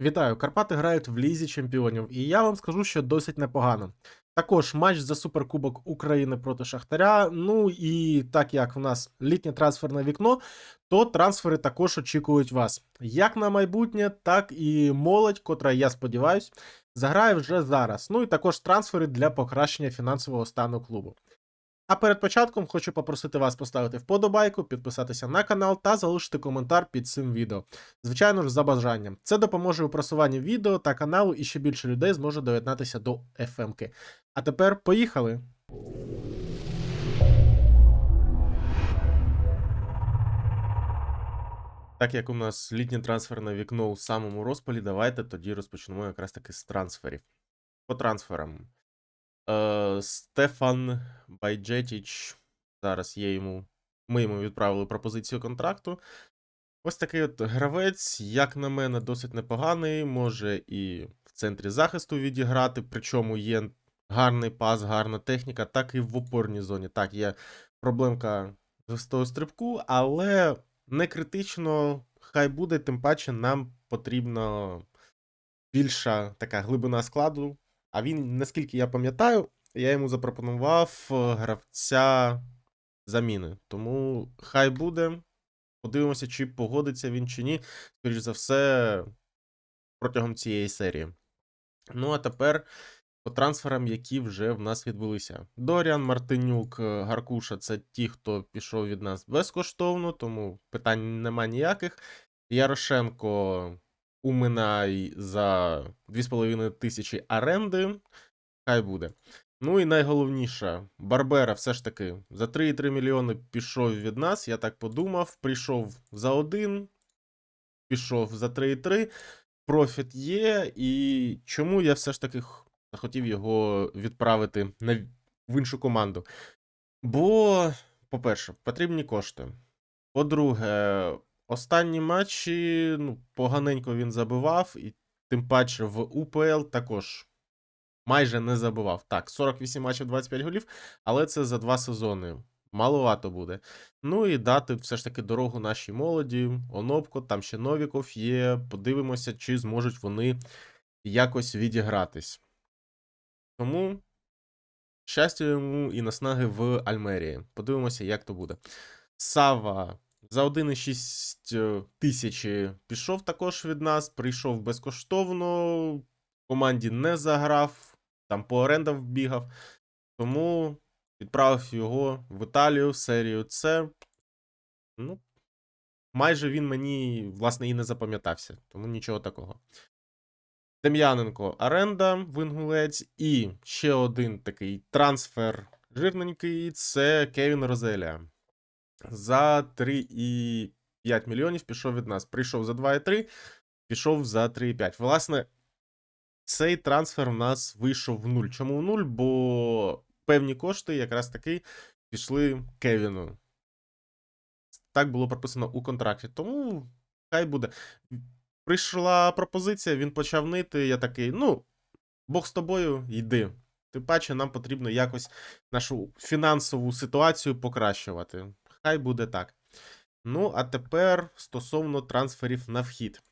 Вітаю, Карпати грають в Лізі Чемпіонів, і я вам скажу, що досить непогано. Також матч за Суперкубок України проти Шахтаря. Ну і так як в нас літнє трансферне вікно, то трансфери також очікують вас. Як на майбутнє, так і молодь, котра, я сподіваюсь, заграє вже зараз. Ну і також трансфери для покращення фінансового стану клубу. А перед початком хочу попросити вас поставити вподобайку, підписатися на канал та залишити коментар під цим відео. Звичайно ж, за бажанням. Це допоможе у просуванні відео та каналу, і ще більше людей зможе доєднатися до FM-ки. А тепер поїхали! Так як у нас літнє трансферне вікно у самому розпалі, давайте тоді розпочнемо якраз таки з трансферів. По трансферам. Е, Стефан Байджетіч. Зараз є йому. Ми йому відправили пропозицію контракту. Ось такий от гравець, як на мене, досить непоганий. Може і в центрі захисту відіграти, причому є гарний пас, гарна техніка, так і в опорній зоні. Так, є проблемка з того стрибку, але не критично, хай буде, тим паче нам потрібна більша така глибина складу. А він, наскільки я пам'ятаю, я йому запропонував е, гравця заміни. Тому хай буде. Подивимося, чи погодиться він чи ні. Скоріш за все, протягом цієї серії. Ну, а тепер по трансферам, які вже в нас відбулися. Доріан, Мартинюк, е, Гаркуша це ті, хто пішов від нас безкоштовно, тому питань нема ніяких. Ярошенко Уминай за 2,5 тисячі оренди. Хай буде. Ну і найголовніше, Барбера все ж таки за 3,3 мільйони пішов від нас. Я так подумав. Прийшов за один, пішов за 3,3. Профіт є. І чому я все ж таки захотів його відправити на в іншу команду? Бо, по-перше, потрібні кошти. По-друге, останні матчі ну, поганенько він забивав, і тим паче в УПЛ також майже не забивав. Так, 48 матчів, 25 голів, але це за два сезони. Маловато буде. Ну і дати все ж таки дорогу нашій молоді. Онопко, там ще Новіков є. Подивимося, чи зможуть вони якось відігратись. Тому щастя йому і наснаги в Альмерії. Подивимося, як то буде. Сава за 1,6 тисячі пішов також від нас, прийшов безкоштовно, в команді не заграв, там по орендам бігав. Тому відправив його в Італію в серію С. Ну, майже він мені, власне, і не запам'ятався, тому нічого такого. Дем'яненко оренда в Інгулець. І ще один такий трансфер жирненький це Кевін Розелія. За 3,5 мільйонів пішов від нас. Прийшов за 2,3, пішов за 3,5. Власне, цей трансфер в нас вийшов в нуль. Чому в нуль? Бо певні кошти якраз таки пішли Кевіну. Так було прописано у контракті. Тому хай буде. Прийшла пропозиція, він почав нити. Я такий, ну, Бог з тобою, йди. Тим паче, нам потрібно якось нашу фінансову ситуацію покращувати. Хай буде так. Ну, а тепер стосовно трансферів на вхід.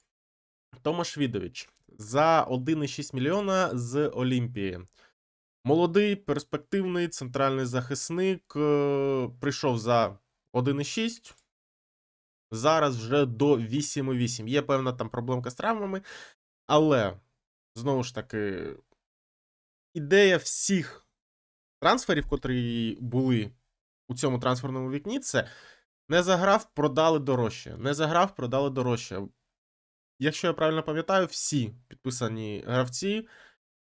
Томаш Відович за 1,6 мільйона з Олімпії. Молодий, перспективний центральний захисник. е, Прийшов за 1,6. Зараз вже до 8,8. Є певна там проблемка з травмами. Але, знову ж таки, ідея всіх трансферів, котрі були у цьому трансферному вікні, це не заграв, продали дорожче. Не заграв, продали дорожче. Якщо я правильно пам'ятаю, всі підписані гравці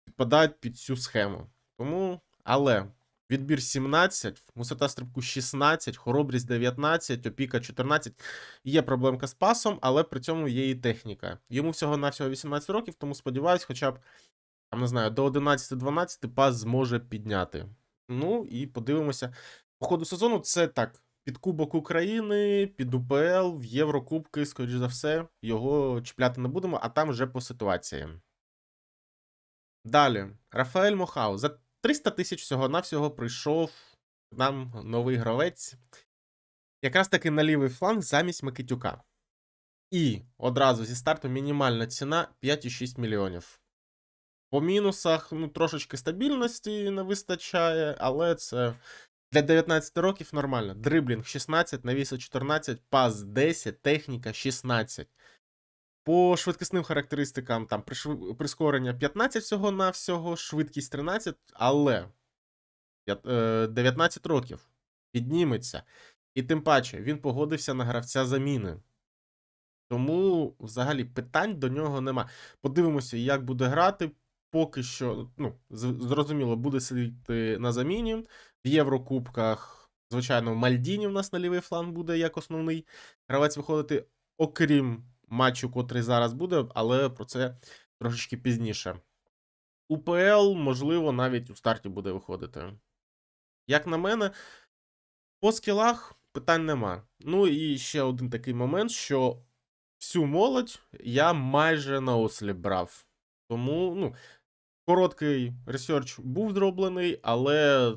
підпадають під цю схему. Тому, але відбір 17, висота стрибку 16, хоробрість 19, опіка 14. Є проблемка з пасом, але при цьому є і техніка. Йому всього-навсього 18 років, тому сподіваюсь, хоча б там, не знаю, до 11-12 пас зможе підняти. Ну і подивимося. По ходу сезону це так. Під Кубок України, під УПЛ, в Єврокубки, скоріш за все, його чіпляти не будемо, а там вже по ситуації. Далі, Рафаель Мохау. За 300 тисяч всього-навсього прийшов нам новий гравець. Якраз таки на лівий фланг замість Микитюка. І одразу зі старту мінімальна ціна 5,6 мільйонів. По мінусах, ну, трошечки стабільності не вистачає, але це для 19 років нормально. Дриблінг 16, навіси 14, пас 10, техніка 16. По швидкісним характеристикам там прискорення 15 всього на всього, швидкість 13, але е, 19 років підніметься. І тим паче він погодився на гравця заміни. Тому взагалі питань до нього нема. Подивимося, як буде грати. Поки що, ну, зрозуміло, буде сидіти на заміні. В Єврокубках, звичайно, Мальдіні в нас на лівий фланг буде як основний гравець виходити, окрім матчу, котрий зараз буде, але про це трошечки пізніше. УПЛ, можливо, навіть у старті буде виходити. Як на мене, по скілах питань нема. Ну і ще один такий момент, що всю молодь я майже на осліп брав. Тому, ну, короткий ресерч був зроблений, але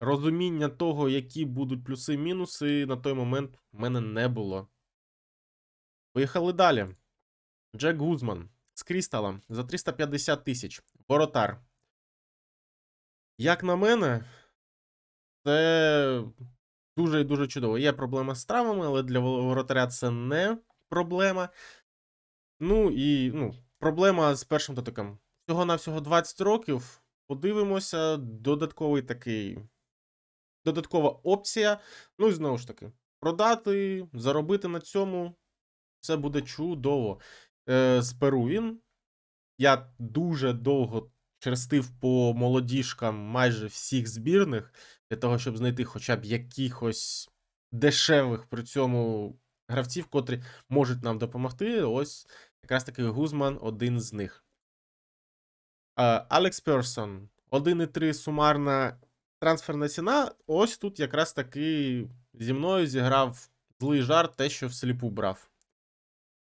розуміння того, які будуть плюси-мінуси, на той момент в мене не було. Поїхали далі. Джек Гузман з Крісталом за 350 тисяч. Воротар. Як на мене, це дуже і дуже чудово. Є проблема з травмами, але для воротаря це не проблема. Ну і ну, проблема з першим дотиком. Всього-навсього 20 років. Подивимося, додатковий такий. Додаткова опція. Ну і знову ж таки, продати, заробити на цьому. Це буде чудово. Е, з Перу він. Я дуже довго черстив по молодіжкам майже всіх збірних для того, щоб знайти хоча б якихось дешевих при цьому гравців, котрі можуть нам допомогти. Ось якраз таки Гузман один з них. Е, Алекс Персон 1,3 сумарна трансферна ціна. Ось тут якраз таки зі мною зіграв злий жарт, те, що всліпу брав.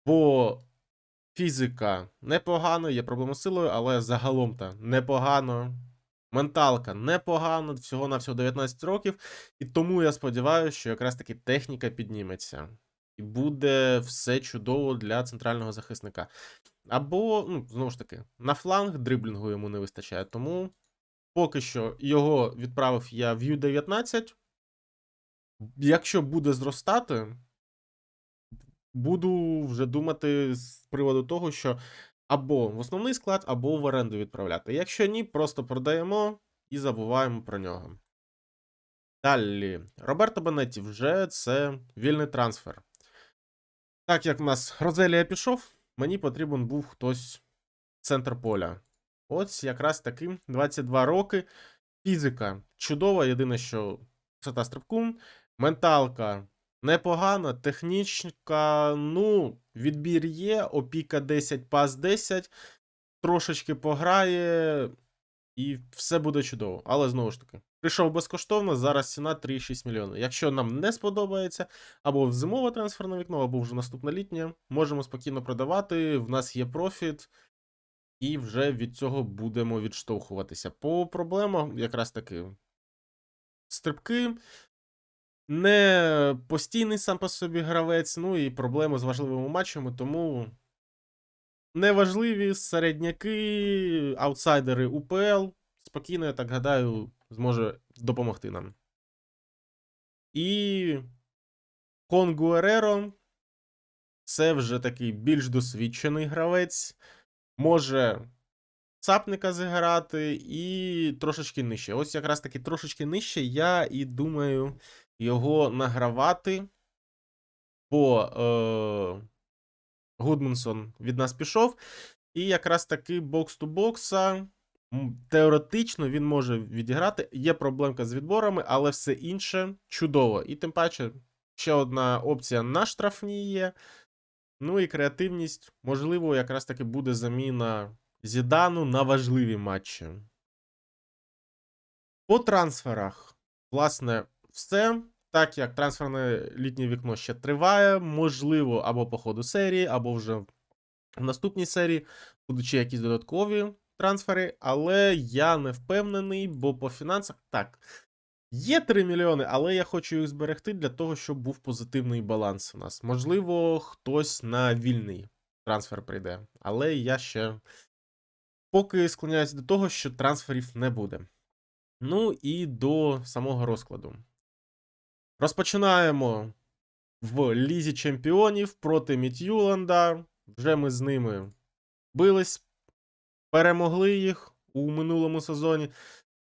Бо фізика непогано, є проблема з силою, але загалом то непогано. Менталка непогано, всього-навсього 19 років. І тому я сподіваюся, що якраз таки техніка підніметься. І буде все чудово для центрального захисника. Або, ну, знову ж таки, на фланг дриблінгу йому не вистачає. Тому поки що його відправив я в Ю-19. Якщо буде зростати, буду вже думати з приводу того, що або в основний склад, або в оренду відправляти. Якщо ні, просто продаємо і забуваємо про нього. Далі, Роберто Бенетті вже це вільний трансфер. Так як в нас Розелія пішов, мені потрібен був хтось центр поля. Ось якраз таки 22 роки. Фізика чудова, єдине, що висота стрибку, менталка непогана, технічка, ну, відбір є, опіка 10, пас 10, трошечки пограє, і все буде чудово. Але знову ж таки, прийшов безкоштовно, зараз ціна 3,6 мільйона. Якщо нам не сподобається, або в зимове трансферне вікно, або вже наступне літнє, можемо спокійно продавати. В нас є профіт. І вже від цього будемо відштовхуватися. По проблемам, якраз таки, стрибки, не постійний сам по собі гравець, ну і проблеми з важливими матчами, тому неважливі середняки, аутсайдери УПЛ. Спокійно, я так гадаю, зможе допомогти нам. І Конгу Ереро це вже такий більш досвідчений гравець може цапника зіграти і трошечки нижче. Ось якраз таки трошечки нижче я і думаю його награвати. Бо е, Гудмансон від нас пішов. І якраз таки бокс ту бокса. Теоретично він може відіграти. Є проблемка з відборами, але все інше чудово. І тим паче, ще одна опція на штрафній є. Ну і креативність, можливо, якраз таки буде заміна Зідану на важливі матчі. По трансферах, власне, все. Так як трансферне літнє вікно ще триває, можливо, або по ходу серії, або вже в наступній серії будуть ще якісь додаткові трансфери, але я не впевнений, бо по фінансах так. Є 3 мільйони, але я хочу їх зберегти для того, щоб був позитивний баланс у нас. Можливо, хтось на вільний трансфер прийде, але я ще поки склоняюсь до того, що трансферів не буде. Ну і до самого розкладу. Розпочинаємо в Лізі Чемпіонів проти Міт'юланда. Вже ми з ними бились, перемогли їх у минулому сезоні.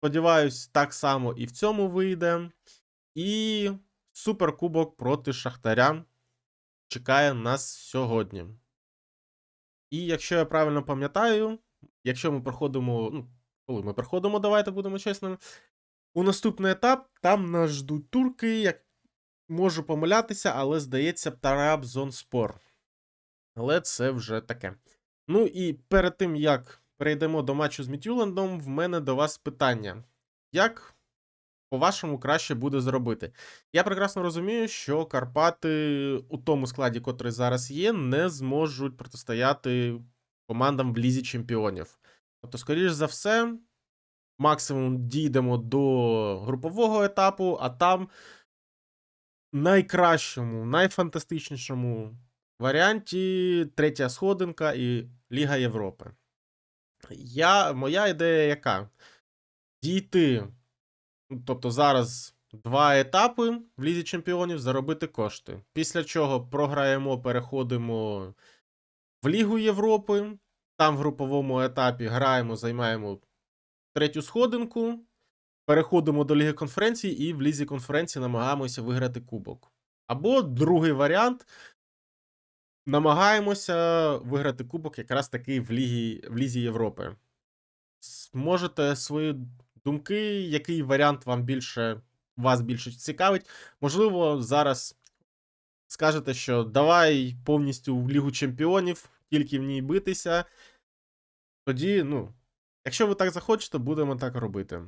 Сподіваюсь, так само і в цьому вийде. І суперкубок проти Шахтаря чекає нас сьогодні. І якщо я правильно пам'ятаю, якщо ми проходимо. Ну, коли ми проходимо, давайте будемо чесними. У наступний етап там нас ждуть турки, як можу помилятися, але здається, Тарабзонспор. Але це вже таке. Ну і перед тим, як перейдемо до матчу з Мітюлендом, в мене до вас питання. Як, по-вашому, краще буде зробити? Я прекрасно розумію, що Карпати у тому складі, котрий зараз є, не зможуть протистояти командам в Лізі Чемпіонів. Тобто, скоріш за все, максимум дійдемо до групового етапу, а там найкращому, найфантастичнішому варіанті третя сходинка і Ліга Європи. Я, моя ідея яка? Дійти, ну, тобто зараз два етапи в Лізі Чемпіонів, заробити кошти. Після чого програємо, переходимо в Лігу Європи. Там в груповому етапі граємо, займаємо третю сходинку. Переходимо до Ліги конференції і в Лізі конференції намагаємося виграти кубок. Або другий варіант. Намагаємося виграти кубок якраз таки в Лігі, в Лізі Європи. Можете свої думки, який варіант вам більше вас більше цікавить. Можливо, зараз скажете, що давай повністю в Лігу Чемпіонів, тільки в ній битися. Тоді, ну, якщо ви так захочете, будемо так робити.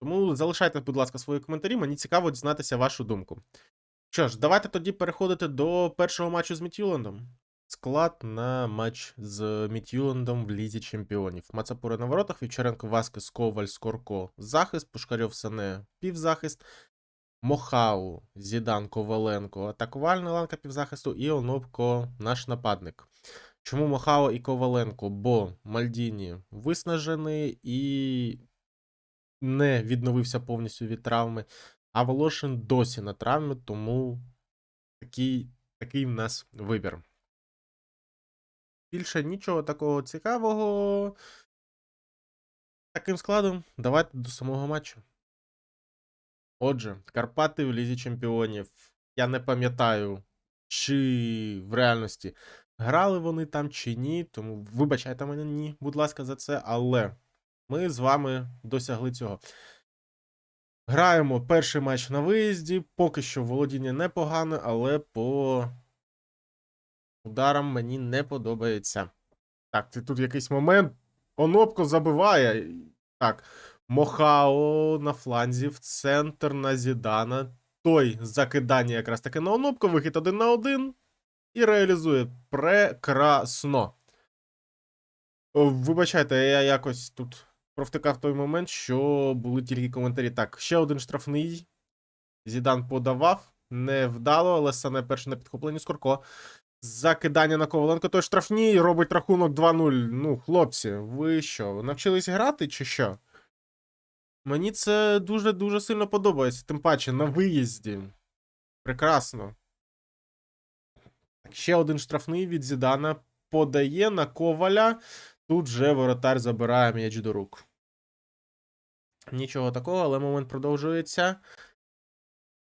Тому залишайте, будь ласка, свої коментарі, мені цікаво дізнатися вашу думку. Що ж, давайте тоді переходити до першого матчу з Мітюлендом. Склад на матч з Мітюлендом в Лізі Чемпіонів. Мацапури на воротах, Вівчаренко, Васкес, Коваль, Скорко, захист, Пушкарьов, Сане, півзахист, Мохау, Зідан, Коваленко, атакувальна ланка півзахисту і Онопко, наш нападник. Чому Мохао і Коваленко? Бо Мальдіні виснажений і не відновився повністю від травми. А Волошин досі на травмі, тому такий, такий в нас вибір. Більше нічого такого цікавого. Таким складом, давайте до самого матчу. Отже, Карпати в Лізі Чемпіонів. Я не пам'ятаю, чи в реальності грали вони там чи ні. Тому вибачайте мене, будь ласка, за це. Але ми з вами досягли цього. Граємо перший матч на виїзді. Поки що володіння непогане, але по ударам мені не подобається. Так, тут якийсь момент. Онопко забиває. Так, Мохао на фланзі, в центр на Зідана. Той закидання якраз таки на Онопко, вихід один на один. І реалізує прекрасно. Вибачайте, я якось тут провтикав той момент, що були тільки коментарі. Так, ще один штрафний. Зідан подавав. Невдало, але саме перше на підхопленні Скорко. Закидання на Коваленко. Той штрафній робить рахунок 2-0. Ну, хлопці, ви що, навчились грати чи що? Мені це дуже-дуже сильно подобається, тим паче на виїзді. Прекрасно. Ще один штрафний від Зідана подає на Коваля. Тут же воротар забирає м'яч до рук. Нічого такого, але момент продовжується.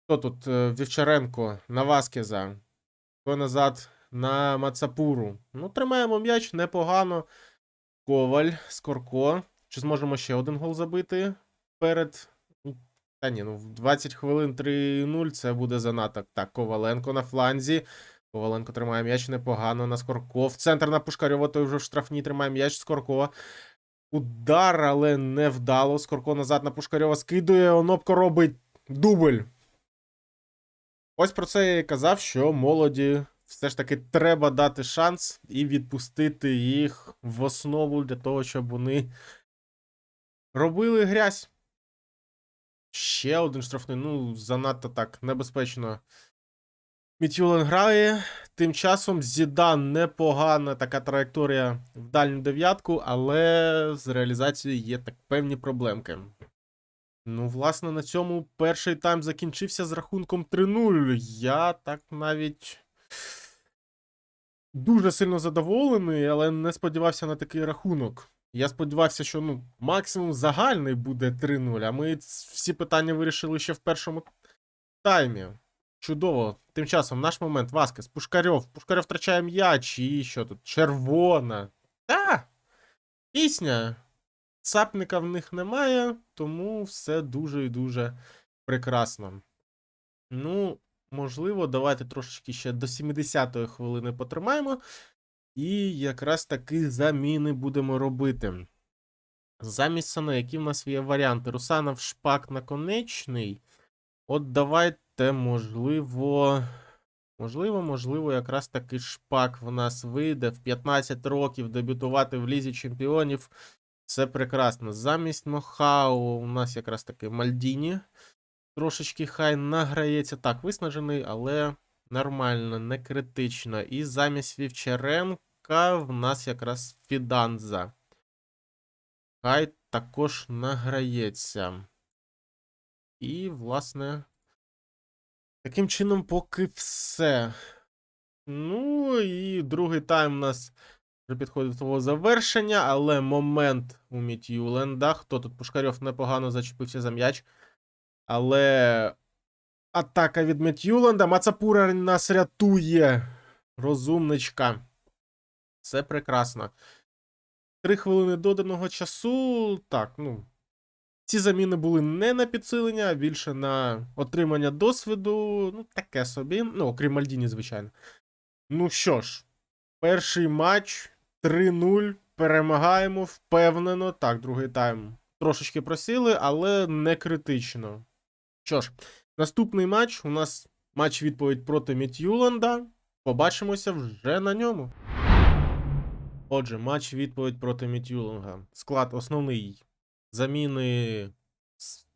Хто тут? Е, Вівчаренко на Васкеза. Хто назад на Мацапуру. Ну, тримаємо м'яч непогано. Коваль, Скорко. Чи зможемо ще один гол забити перед. Та ні, ну в 20 хвилин 3-0 це буде занадто. Так, Коваленко на фланзі. Коваленко тримає м'яч непогано на Скорко. В центр на Пушкарьова, той вже в штрафній тримає м'яч Скорко. Удар, але не вдало. Скорко назад на Пушкарьова скидує. Онопко робить дубль. Ось про це я і казав, що молоді все ж таки треба дати шанс і відпустити їх в основу для того, щоб вони робили грязь. Ще один штрафний. Ну, занадто так небезпечно. Мітюлен грає. Тим часом Зідан непогана така траєкторія в дальню дев'ятку, але з реалізацією є так певні проблемки. Ну, власне, на цьому перший тайм закінчився з рахунком 3-0. Я так навіть дуже сильно задоволений, але не сподівався на такий рахунок. Я сподівався, що ну, максимум загальний буде 3-0, а ми всі питання вирішили ще в першому таймі. Чудово. Тим часом наш момент Васкес, Пушкарьов. Пушкарьов втрачає м'яч і що тут? Червона. Та! Пісня. Цапника в них немає, тому все дуже і дуже прекрасно. Ну, можливо, давайте трошечки ще до 70-ї хвилини потримаємо. І якраз таки заміни будемо робити. Замість Сане, які в нас є варіанти? Русанов, Шпак, Наконечний. От давайте, можливо. Можливо, можливо, якраз таки Шпак в нас вийде в 15 років дебютувати в Лізі Чемпіонів. Це прекрасно. Замість Нохау у нас якраз таки Мальдіні. Трошечки хай награється. Так, виснажений, але нормально, не критично. І замість Вівчаренка в нас якраз Фіданза. Хай також награється. І, власне, таким чином, поки все. Ну, і другий тайм у нас вже підходить до свого завершення, але момент у Міт'юленда. Хто тут? Пушкарьов непогано зачепився за м'яч. Але атака від Міт'юленда. Мацапура нас рятує. Розумничка. Це прекрасно. Три хвилини доданого часу. Так, ну. Ці заміни були не на підсилення, а більше на отримання досвіду. Ну, таке собі. Ну, окрім Мальдіні, звичайно. Ну що ж, перший матч 3-0. Перемагаємо впевнено. Так, другий тайм трошечки просіли, але не критично. Що ж, наступний матч у нас матч відповідь проти Міт'юланда. Побачимося вже на ньому. Отже, матч відповідь проти Міт'юланга. Склад основний. Заміни,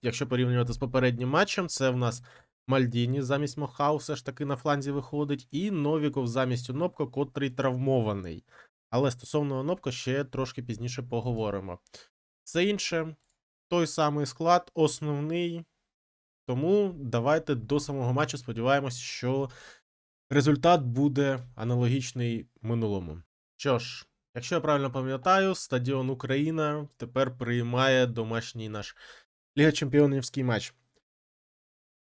якщо порівнювати з попереднім матчем, це в нас Мальдіні замість Мохау все ж таки на фланзі виходить, і Новіков замість Онопко, котрий травмований. Але стосовно Онопко ще трошки пізніше поговоримо. Все інше, той самий склад, основний. Тому давайте до самого матчу сподіваємось, що результат буде аналогічний минулому. Що ж, якщо я правильно пам'ятаю, стадіон Україна тепер приймає домашній наш Ліга Чемпіонівський матч.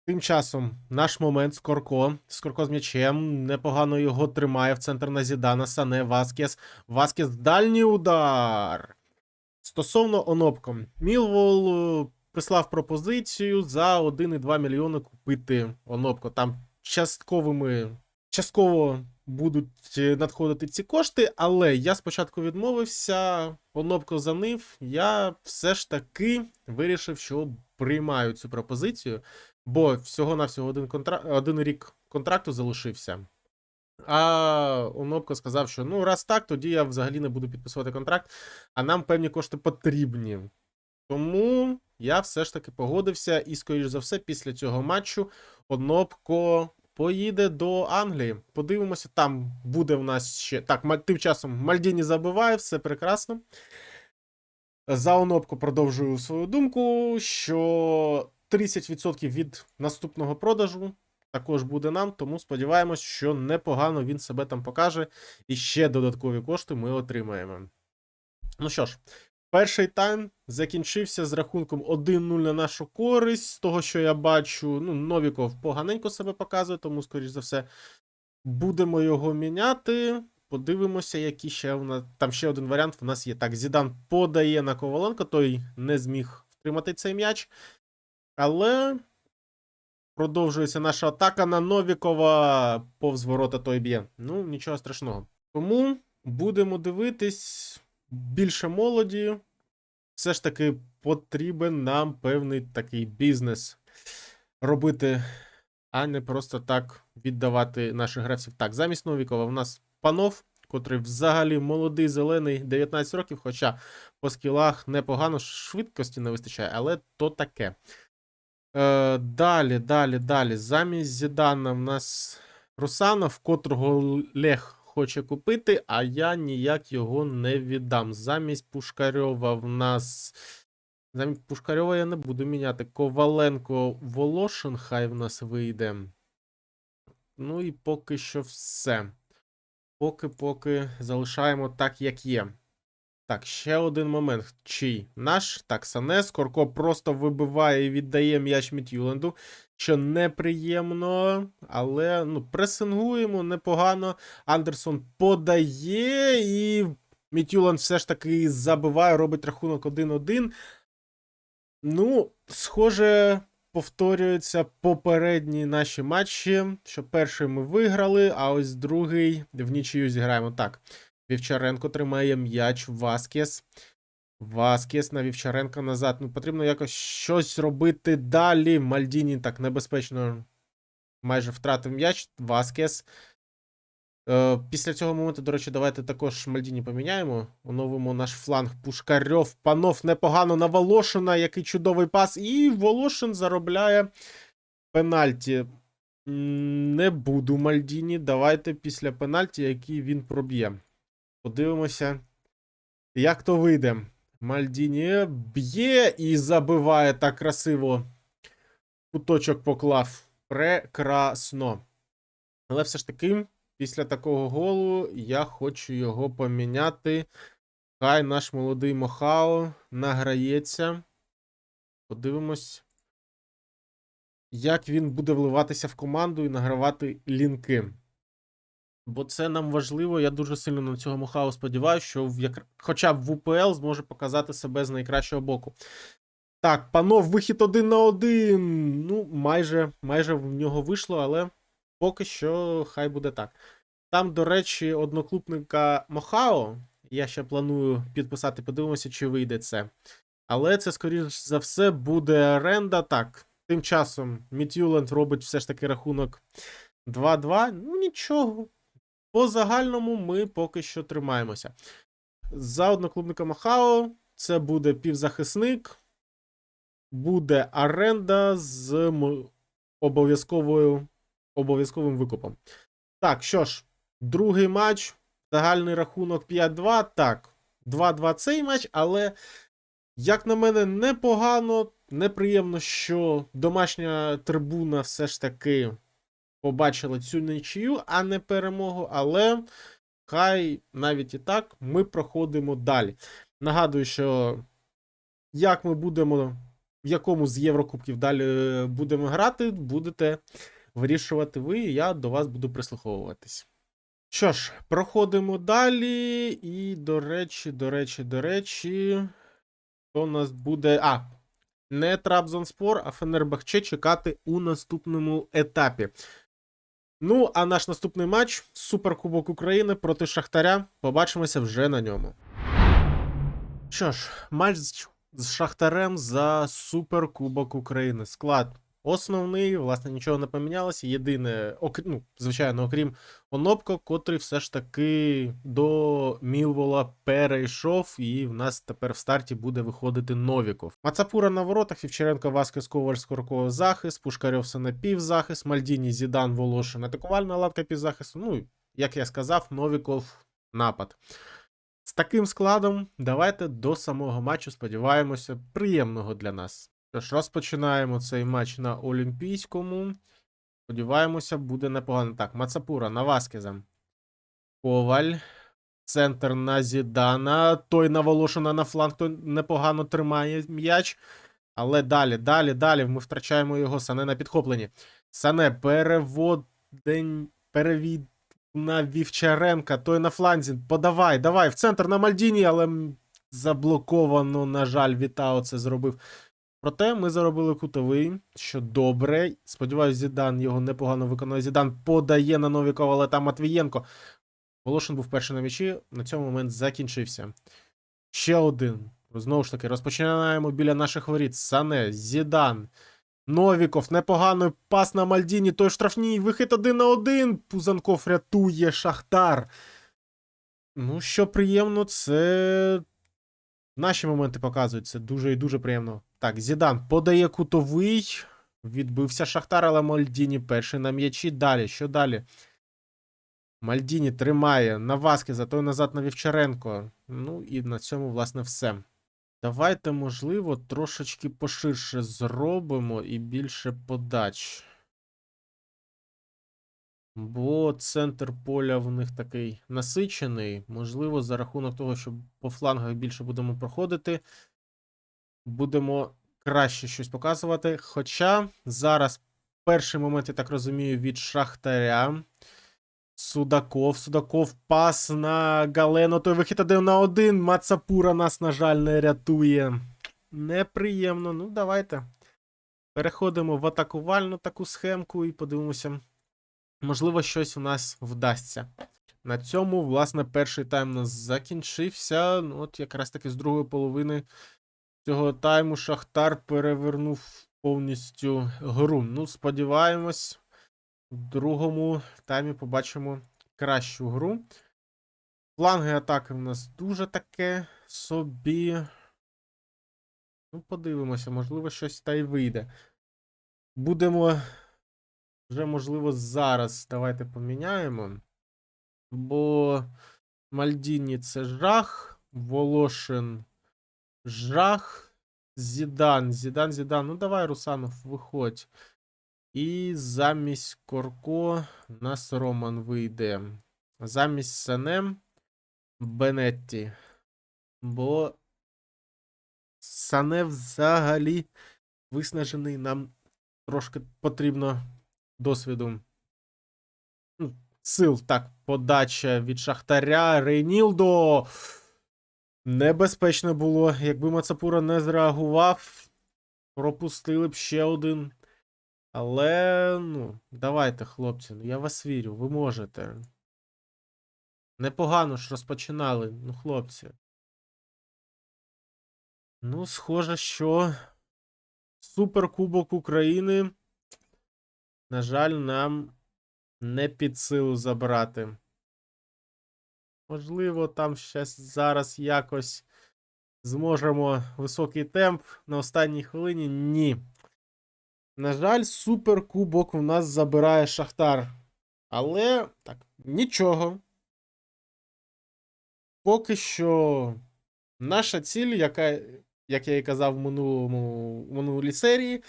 Тим часом наш момент Скорко. Скорко з м'ячем. Непогано його тримає в центр на Зідана. Сане Васкес. Васкес дальній удар. Стосовно Онопко. Мілвол е, прислав пропозицію за 1,2 мільйони купити Онопко. Там частковими, частково будуть е, надходити ці кошти, але я спочатку відмовився, Онопко занив. Я все ж таки вирішив, що приймаю цю пропозицію, бо всього-навсього один, контра... один рік контракту залишився. А Онопко сказав, що ну, раз так, тоді я взагалі не буду підписувати контракт, а нам певні кошти потрібні. Тому я все ж таки погодився, і, скоріш за все, після цього матчу Онопко поїде до Англії. Подивимося, там буде в нас ще. Так, тим часом Мальдіні забиває, все прекрасно. За Онопко продовжую свою думку, що 30% від наступного продажу також буде нам, тому сподіваємось, що непогано він себе там покаже, і ще додаткові кошти ми отримаємо. Ну що ж, перший тайм закінчився з рахунком 1-0 на нашу користь. З того, що я бачу, ну, Новіков поганенько себе показує, тому, скоріш за все, будемо його міняти. Подивимося, які ще в нас. Там ще один варіант в нас є. Так, Зідан подає на Коваленко, той не зміг втримати цей м'яч. Але продовжується наша атака на Новікова. Повз ворота той б'є. Ну, нічого страшного. Тому будемо дивитись більше молоді. Все ж таки потрібен нам певний такий бізнес робити, а не просто так віддавати наших гравців. Так, замість Новікова в нас панов, котрий взагалі молодий, зелений, 19 років, хоча по скілах непогано швидкості не вистачає, але то таке. Е, далі, далі, далі. Замість Зідана в нас Русанов, котрого Лех хоче купити, а я ніяк його не віддам. Замість Пушкарьова в нас. Замість Пушкарьова я не буду міняти. Коваленко Волошин, хай в нас вийде. Ну і поки що все. Поки-поки залишаємо так, як є. Так, ще один момент. Чий? Наш? Так, Сане Скорко просто вибиває і віддає м'яч Мітюленду, що неприємно, але ну, пресингуємо непогано. Андерсон подає, і Мітюленд все ж таки забиває, робить рахунок 1-1. Ну, схоже, повторюються попередні наші матчі, що перший ми виграли, а ось другий в нічию зіграємо. Так. Вівчаренко тримає м'яч. Васкес. Васкес на Вівчаренка назад. Ну, потрібно якось щось робити далі. Мальдіні так небезпечно майже втратив м'яч. Васкес. Е, після цього моменту, до речі, давайте також Мальдіні поміняємо. Оновимо наш фланг. Пушкарьов. Панов непогано на Волошина. Який чудовий пас. І Волошин заробляє пенальті. Не буду Мальдіні. Давайте після пенальті, який він проб'є. Подивимося, як то вийде. Мальдіні б'є і забиває так красиво. Куточок поклав. Прекрасно. Але все ж таки, після такого голу я хочу його поміняти. Хай наш молодий Мохао награється. Подивимось, як він буде вливатися в команду і награвати лінки. Бо це нам важливо. Я дуже сильно на цього Мохау сподіваюся, що в як... хоча б в УПЛ зможе показати себе з найкращого боку. Так, панов, вихід один на один. Ну, майже майже в нього вийшло, але поки що хай буде так. Там, до речі, одноклубника Мохао. Я ще планую підписати, подивимося, чи вийде це. Але це, скоріш за все, буде оренда. Так, тим часом Мітюленд робить все ж таки рахунок 2-2. Ну, нічого. По загальному ми поки що тримаємося. За одноклубника Махао це буде півзахисник, буде оренда з обов'язковою обов'язковим викупом. Так, що ж, другий матч. Загальний рахунок 5-2. Так, 2-2 цей матч, але, як на мене, непогано. Неприємно, що домашня трибуна все ж таки побачила цю нічию, а не перемогу. Але хай навіть і так ми проходимо далі. Нагадую, що як ми будемо, в якому з Єврокубків далі будемо грати, будете вирішувати ви, і я до вас буду прислуховуватись. Що ж, проходимо далі. І, до речі, до речі, до речі, що у нас буде. А, не Трабзонспор, а Фенербахче чекати у наступному етапі. Ну, а наш наступний матч Суперкубок України проти Шахтаря. Побачимося вже на ньому. Що ж, матч з, Шахтарем за Суперкубок України. Склад основний, власне, нічого не помінялося. Єдине, ок... ну, звичайно, окрім Онопко, котрий все ж таки до Мілвола перейшов, і в нас тепер в старті буде виходити Новіков. Мацапура на воротах, Вівчаренко, Васкес, Коваль, Скорко, захист, Пушкарьов, Сане півзахист, Мальдіні, Зідан, Волошин, атакувальна лавка півзахисту. Ну, як я сказав, Новіков напад. З таким складом давайте до самого матчу сподіваємося, приємного для нас. Тож розпочинаємо цей матч на Олімпійському. Сподіваємося, буде непогано. Так, Мацапура на Васкеза. Коваль. Центр на Зідана. Той на Волошина на фланг, той непогано тримає м'яч. Але далі, далі, далі. Ми втрачаємо його. Сане на підхопленні. Сане переводень. Перевід на Вівчаренка. Той на фланзі. Подавай, давай. В центр на Мальдіні, але заблоковано, на жаль, Вітао це зробив. Проте ми заробили кутовий, що добре. Сподіваюсь, Зідан його непогано виконує. Зідан подає на Новікова, але там Матвієнко. Волошин був перший на м'ячі. На цьому момент закінчився. Ще один. Знову ж таки, розпочинаємо біля наших воріт. Сане, Зідан, Новіков, непоганий пас на Мальдіні. Той штрафній вихід один на один. Пузанков рятує Шахтар. Ну, що приємно, це Наші моменти показують це дуже і дуже приємно. Так, Зідан подає кутовий. Відбився Шахтар, але Мальдіні перший на м'ячі. Далі. Що далі? Мальдіні тримає на Васкеза, той назад на Вівчаренко. Ну і на цьому, власне, все. Давайте, можливо, трошечки поширше зробимо і більше подач. Бо центр поля в них такий насичений. Можливо, за рахунок того, що по флангах більше будемо проходити, будемо краще щось показувати. Хоча зараз перший момент, я так розумію, від Шахтаря. Судаков, Судаков, пас на Галено. Той вихід один на один. Мацапура нас, на жаль, не рятує. Неприємно. Ну, давайте. Переходимо в атакувальну таку схемку і подивимося. Можливо, щось у нас вдасться. На цьому, власне, перший тайм у нас закінчився. Ну, от якраз таки з другої половини цього тайму Шахтар перевернув повністю гру. Ну, сподіваємось, в другому таймі побачимо кращу гру. Фланги атаки в нас дуже таке собі. Ну, подивимося, можливо, щось та й вийде. Будемо вже, можливо, зараз. Давайте поміняємо. Бо Мальдіні це жах, Волошин жах, Зідан, Зідан, Зідан. Ну, давай, Русанов, виходь. І замість Корко у нас Роман вийде. Замість Сане Бенетті. Бо Сане взагалі виснажений. Нам трошки потрібно досвіду. Ну, Сил, так, подача від Шахтаря. Рейнілдо. Небезпечно було. Якби Мацапура не зреагував, пропустили б ще один. Але, ну, давайте, хлопці, ну я вас вірю, ви можете. Непогано ж розпочинали, ну, хлопці. Ну, схоже, що Суперкубок України, на жаль, нам не під силу забрати. Можливо, там щас зараз якось зможемо високий темп на останній хвилині. Ні. На жаль, суперкубок у нас забирає Шахтар. Але так, нічого. Поки що наша ціль, яка, як я і казав в минулому, в минулій серії,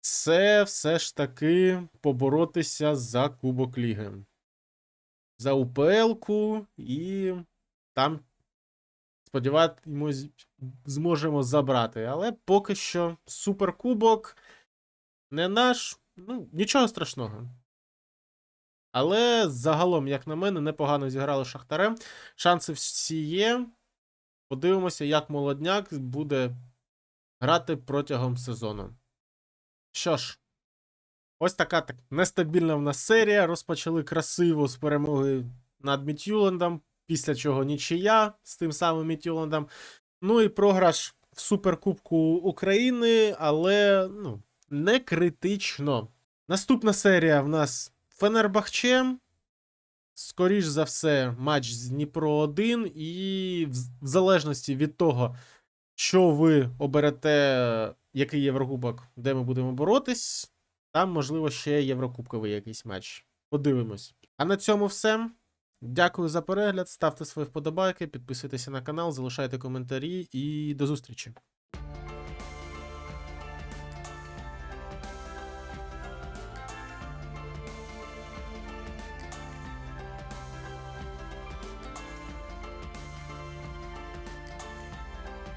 це все ж таки поборотися за Кубок Ліги. За УПЛ-ку і там, сподіваємось, зможемо забрати. Але поки що суперкубок не наш, ну, нічого страшного. Але загалом, як на мене, непогано зіграли Шахтарем. Шанси всі є. Подивимося, як молодняк буде грати протягом сезону. Що ж, ось така так нестабільна в нас серія. Розпочали красиво з перемоги над Мітюлендом, після чого нічия з тим самим Мітюлендом. Ну і програш в Суперкубку України, але ну, не критично. Наступна серія в нас Фенербахче. Скоріш за все, матч з Дніпро 1, і в, залежності від того, що ви оберете, який Єврокубок, де ми будемо боротись, там, можливо, ще Єврокубковий якийсь матч. Подивимось. А на цьому все. Дякую за перегляд. Ставте свої вподобайки, підписуйтеся на канал, залишайте коментарі і до зустрічі.